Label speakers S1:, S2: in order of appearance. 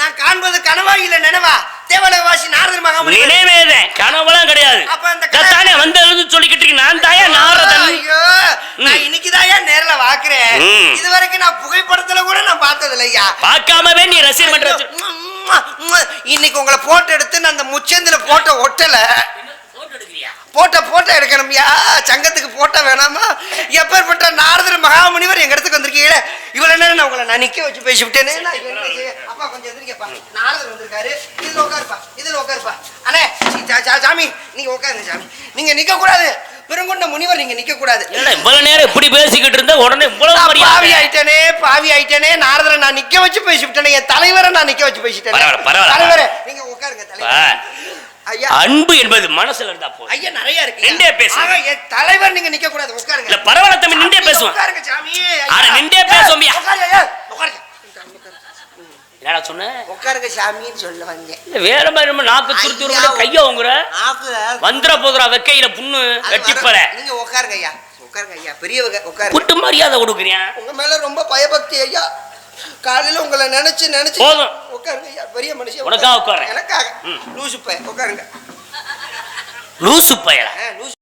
S1: நான் காண்பது கனவா இல்ல நினைவா? தேவலவாசி நாரதர் மகாமுனி
S2: நினைவேதேன் கனவுலாம் கிடையாது.
S1: அப்ப அந்த கனவு-
S2: தானே வந்தது சொல்லிக்கிட்டு இருக்கு நான் தாயா நாரதன்?
S1: ஐயோ நான் இன்னைக்குதான் ஏன் நேர்ல பாக்குறேன்.
S2: ம்.
S1: இது வரைக்கும் நான் புகைப்படத்துல கூட நான் பார்த்தது இல்லையா
S2: பார்க்காமவே நீ ரசிகர் வச்சு-
S1: இன்னைக்கு உங்களை போட்டோ எடுத்து நான் அந்த முச்சந்தில போட்டோ ஒட்டல.
S2: போட்டோ?
S1: போட்டோ எடுக்கணும்யா. சங்கத்துக்கு போட்டோ வேணாமா? எப்பேற்பட்ட மகாமுனிவர் எங்க இடத்துக்கு வந்திருக்கீங்களே? இவ்வளவு நேரம் நான் உங்களை நான் நிக்க வச்சு பேசிவிட்டேனே? என்ன? அப்பா கொஞ்சம் எதிர்க்கப்பா நாரதர் வந்திருக்காரு. இதுல உட்காருப்பா இதுல உட்காருப்பா அண்ணே சாமி நீங்க உட்காருங்க சாமி நீங்க நிக்க கூடாது பெருங்கொண்ட முனிவர் நீங்க நிக்க கூடாது
S2: இவ்வளவு நேரம் இப்படி பேசிக்கிட்டு இருந்த? உடனே இவ்வளவு
S1: பாவி ஆயிட்டேனே பாவி ஆயிட்டேனே நாரதரை நான் நிக்க வச்சு பேசிவிட்டேனே என் தலைவரை நான் நிக்க வச்சு பேசிட்டேன்
S2: பரவாயில்ல, பரவாயில்ல.
S1: தலைவரே நீங்க உட்காருங்க. தலைவர்.
S2: அன்பு என்பது மனசுல இருந்தா போதும்.
S1: ஐயா நிறைய இருக்கு.
S2: நின்றே பேசு.
S1: ஆக, என் தலைவர் நீங்க நிக்க கூடாது. உட்காருங்க.
S2: இல்ல பரவாயில்ல தம்பி நின்றே பேசுவான்
S1: உட்காருங்க சாமி.
S2: அட, நின்றே பேசுவோம்யா.
S1: ஏய், உட்காருங்க ஐயா, உட்காருங்க.
S2: என்னடா சொன்ன?
S1: உட்காருங்க சாமின்னு சொல்ல வந்தேன்.
S2: இல்ல வேற மாதிரி நம்ம நாக்கு துருத்தி. ஒரு கைய
S1: ஆக்குல
S2: வந்துட போதுரா வெக்கையில புண்ணு வெட்டிப்பற.
S1: நீங்க உட்காருங்க ஐயா. உட்காருங்க ஐயா. பெரியவங்க உட்காருங்க.
S2: புட்டு மரியாதை கொடுக்குறியா?
S1: உங்க மேல ரொம்ப பயபக்தி ஐயா. காலையில உங்களை நினைச்சு நினைச்சு
S2: போதும்.
S1: உட்காருங்க. ஐயா பெரிய மனுஷன்
S2: உனக்காக உட்கார்றேன்.
S1: எனக்காக. லூசு பையன் உட்காருங்க.
S2: லூசு பயல
S1: ஆ, லூசு